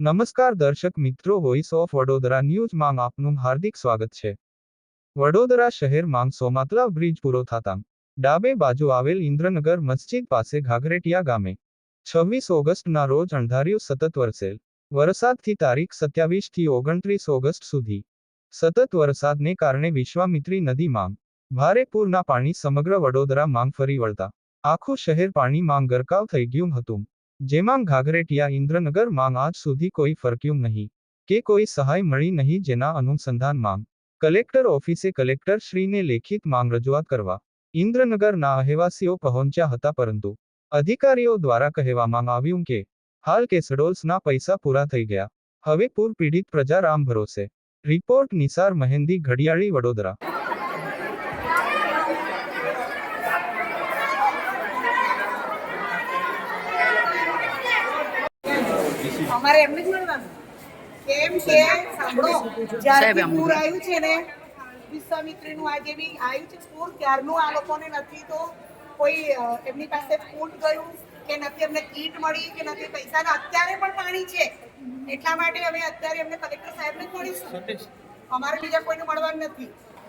નમસ્કાર દર્શક મિત્રો વોઇસ ઓફ વડોદરા ન્યૂઝમાં આપનું હાર્દિક સ્વાગત છે. વડોદરા શહેરમાં સોમાતલા બ્રિજ પૂરો થતાં ડાબે બાજુ આવેલ ઇન્દ્રનગર મસ્જિદ પાસે ઘાઘરેટિયા ગામે છવ્વીસ ઓગસ્ટના રોજ અણધાર્યું સતત વરસેલ. વરસાદથી તારીખ સત્યાવીસથી ઓગણત્રીસ ઓગસ્ટ સુધી સતત વરસાદને કારણે વિશ્વામિત્રી નદીમાં ભારે પૂરના પાણી સમગ્ર વડોદરા માંગ ફરી વળતા. આખું શહેર પાણીમાં ગરકાવ થઈ ગયું હતું. જેમાં ઘાઘરેટિયા ઇન્દ્રનગર માંગ આજ સુધી કોઈ ફરક્યું નહીં કે કોઈ સહાય મળી નહીં જેના અનુસંધાનમાં કલેક્ટર ઓફિસે કલેક્ટર શ્રીને લેખિત માંગ રજૂઆત કરવા ઇન્દ્રનગરના રહેવાસીઓ પહોંચ્યા હતા પરંતુ અધિકારીઓ દ્વારા કહેવામાં આવ્યું કે હાલ કેસડોલ્સના પૈસા પૂરા થઈ ગયા હવે પૂર પીડિત પ્રજા રામ ભરોસે રિપોર્ટ નિસાર મહેંદી ઘડિયાળી વડોદરા અમારે એમને જ મળવાનું. કેમ કે સાંભળો જ્યારે પૂર આવ્યું છે ને વિશ્વામિત્રીનું આજે બી આવ્યું છે પૂર ત્યારનું આ લોકોને નથી તો કોઈ એમની પાસે ફૂટ ગયું કે નથી એમને કીટ મળી કે નથી પૈસા અત્યારે પણ પાણી છે. એટલા માટે અમે અત્યારે એમને કલેક્ટર સાહેબને જ મળીશું અમારે બીજા કોઈને મળવાનું નથી.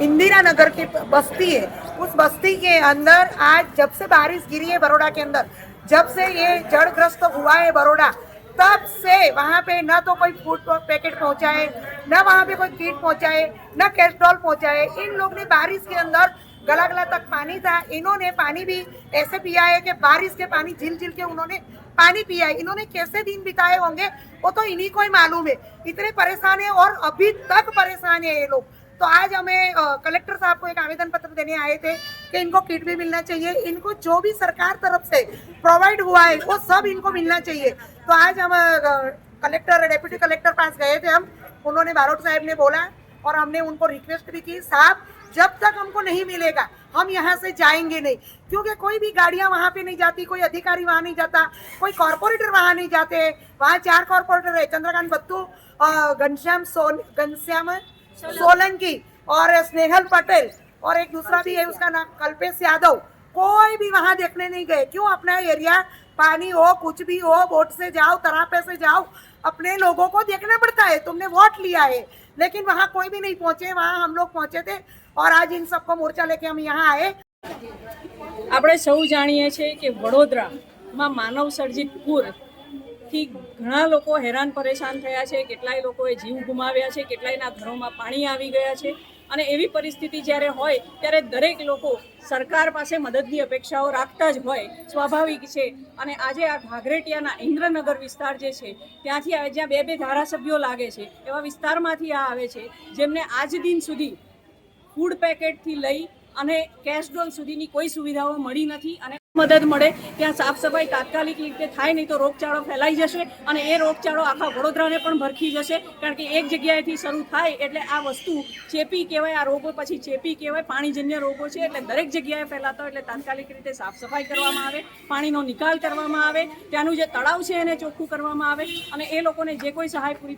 इंदिरा नगर की बस्ती है। उस बस्ती के अंदर आज जब से बारिश गिरी है बड़ोड़ा के अंदर, जब से ये जड़ग्रस्त हुआ है बड़ोड़ा तब से वहाँ पे न तो कोई फ़ूड पैकेट पहुँचाए न वहाँ पे कोई किट पहुँचाए न कैस्ट्रॉल पहुँचाए इन लोग ने बारिश के अंदर गला गला तक पानी था। इन्होंने पानी भी ऐसे पिया है कि बारिश के पानी झिल झिल के उन्होंने पानी पिया है। इन्होंने कैसे दिन बिताए होंगे, वो तो इन्हीं को ही मालूम है। इतने परेशान है और अभी तक परेशान है ये लोग। तो आज हमें कलेक्टर साहब को एक आवेदन पत्र देने आए थे कि इनको किट भी मिलना चाहिए। इनको जो भी सरकार तरफ़ से प्रोवाइड हुआ है, वो सब इनको मिलना चाहिए। तो आज हम कलेक्टर डेप्यूटी कलेक्टर पास गए थे हम। उन्होंने बारोट साहब ने बोला और हमने उनको रिक्वेस्ट भी की, साहब, जब तक हमको नहीं मिलेगा, हम यहाँ से जाएँगे नहीं। क्योंकि कोई भी गाड़ियाँ वहाँ पे नहीं जाती, कोई अधिकारी वहाँ नहीं जाता, कोई कॉरपोरेटर वहाँ नहीं जाते वहाँ चार कॉरपोरेटर है, चंद्रकांत बत्तू घनश्याम सोन, घनश्याम सोलंकी और स्नेहल पटेल और एक दूसरा भी है उसका नाम कल्पेश यादव कोई भी वहाँ देखने नहीं गए क्यों अपना एरिया पानी हो कुछ भी हो बोट से जाओ तरापे से जाओ अपने लोगों को देखना पड़ता है तुमने वोट लिया है लेकिन वहाँ कोई भी नहीं पहुंचे वहाँ हम लोग पहुंचे थे और आज इन सबको मोर्चा लेके हम यहाँ आए આપણે સૌ જાણીએ છીએ કે વડોદરામાં માનવ સર્જિત પૂરથી ઘણા લોકો હેરાન પરેશાન થયા છે, કેટલાય લોકોએ જીવ ગુમાવ્યા છે, કેટલાયના ઘરોમાં પાણી આવી ગયા છે. અને એવી પરિસ્થિતિ જ્યારે હોય, ત્યારે દરેક લોકો સરકાર પાસે મદદની અપેક્ષાઓ રાખતા જ હોય, સ્વાભાવિક છે. અને આજે આ ઘાઘરેટિયાના ઇન્દ્રનગર વિસ્તાર જે છે, ત્યાંથી આવે જ્યાં બે બે ધારાસભ્યો લાગે છે, એવા વિસ્તારમાંથી આ આવે છે, જેમને આજ દિન સુધી ફૂડ પેકેટથી લઈ અને કેશ ડોલ સુધીની કોઈ સુવિધાઓ મળી નથી અને મદદ મળે, ત્યાં સાફ સફાઈ તાત્કાલિક રીતે થાય, નહીં તો રોગચાળો ફેલાઈ જશે અને એ રોગચાળો આખા વડોદરાને પણ ભરખી જશે. કારણ કે એક જગ્યાએથી શરૂ થાય એટલે આ વસ્તુ ચેપી કહેવાય, આ રોગો પછી ચેપી કહેવાય, પાણીજન્ય રોગો છે એટલે દરેક જગ્યાએ ફેલાતા એટલે તાત્કાલિક રીતે સાફ સફાઈ કરવામાં આવે, પાણીનો નિકાલ કરવામાં આવે, ત્યાંનું જે તળાવ છે એને ચોખ્ખું કરવામાં આવે અને એ લોકોને જે કોઈ સહાય પૂરી